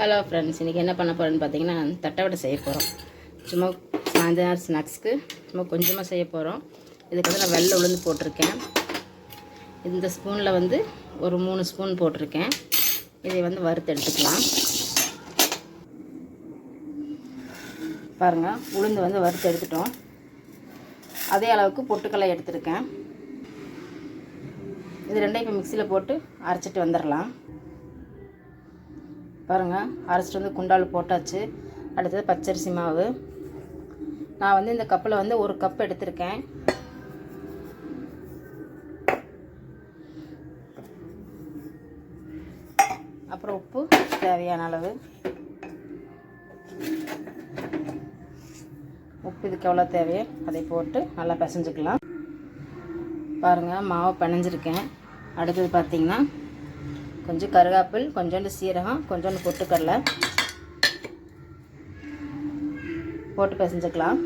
Hello friends இன்றைக்கி என்ன பண்ண போகிறேன்னு பார்த்தீங்கன்னா தட்டவடை செய்ய போகிறோம் சும்மா சாயந்தரம் ஸ்நாக்ஸ்க்கு. சும்மா கொஞ்சமாக செய்ய போகிறோம் இதுக்கு வந்து நான் வெள்ளை உளுந்து போட்டிருக்கேன். இந்த ஸ்பூனில் வந்து ஒரு மூணு ஸ்பூன் போட்டிருக்கேன். இதை வந்து வறுத்து எடுத்துக்கலாம். பாருங்கள் உளுந்து வந்து வறுத்து எடுத்துட்டோம். அதே அளவுக்கு பொட்டுக்கலை எடுத்திருக்கேன். இது ரெண்டையும் இப்போ மிக்சியில் போட்டு அரைச்சிட்டு வந்துடலாம். பாருங்கள் அரைச்சிட்டு வந்து குண்டால் போட்டாச்சு. அடுத்தது பச்சரிசி மாவு. நான் வந்து இந்த கப்பில் வந்து ஒரு கப் எடுத்திருக்கேன். அப்புறம் உப்பு தேவையான அளவு. உப்பு இதுக்கு எவ்வளோ தேவையோ அதை போட்டு நல்லா பிசைஞ்சுக்கலாம். பாருங்கள் மாவு பிணைஞ்சிருக்கேன். அடுத்தது பார்த்திங்கன்னா கொஞ்சம் கருவேப்பில் கொஞ்சோண்டு சீரகம் கொஞ்சோண்டு பொட்டுக்கடலை. போட்டு பிசைஞ்சிக்கலாம்.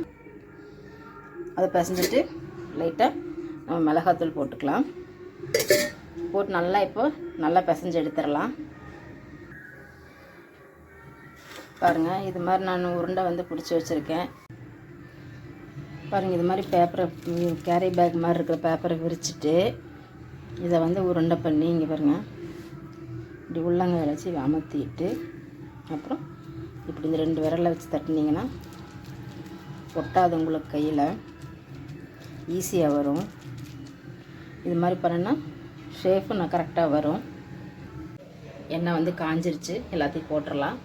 அதை பிசைஞ்சிட்டு லைட்டாக நம்ம மிளகாத்தூள் போட்டுக்கலாம். போட்டு நல்லா இப்போ நல்லா பிசைஞ்சு எடுத்துடலாம். பாருங்கள் இது மாதிரி நான் உருண்டை வந்து பிடிச்சி வச்சுருக்கேன். பாருங்கள் இது மாதிரி பேப்பரை கேரி பேக் மாதிரி இருக்கிற பேப்பரை விரிச்சிட்டு இதை வந்து உருண்டை பண்ணி இங்கே பாருங்கள் இப்படி உள்ளங்காய் வச்சு அமர்த்திட்டு அப்புறம் இப்படி இந்த ரெண்டு விரலை வச்சு தட்டினீங்கன்னா ஒட்டாது உங்களுக்கு கையில். ஈஸியாக வரும். இது மாதிரி பண்ணினா ஷேஃபும் நான் கரெக்டாக வரும். எண்ணெய் வந்து காஞ்சிருச்சு. எல்லாத்தையும் போட்டுடலாம்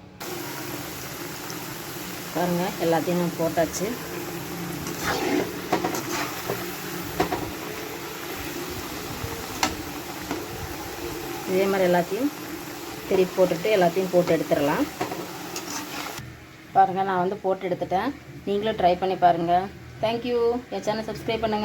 பாருங்கள் எல்லாத்தையும் நான் போட்டாச்சு. இதே மாதிரி எல்லாத்தையும் திருப்பி போட்டுட்டு எல்லாத்தையும் போட்டு எடுத்துடலாம். பாருங்கள் நான் வந்து போட்டு எடுத்துட்டேன். நீங்களும் ட்ரை பண்ணி பாருங்கள் தேங்க்யூ என் சேனல் சப்ஸ்கிரைப் பண்ணுங்கள்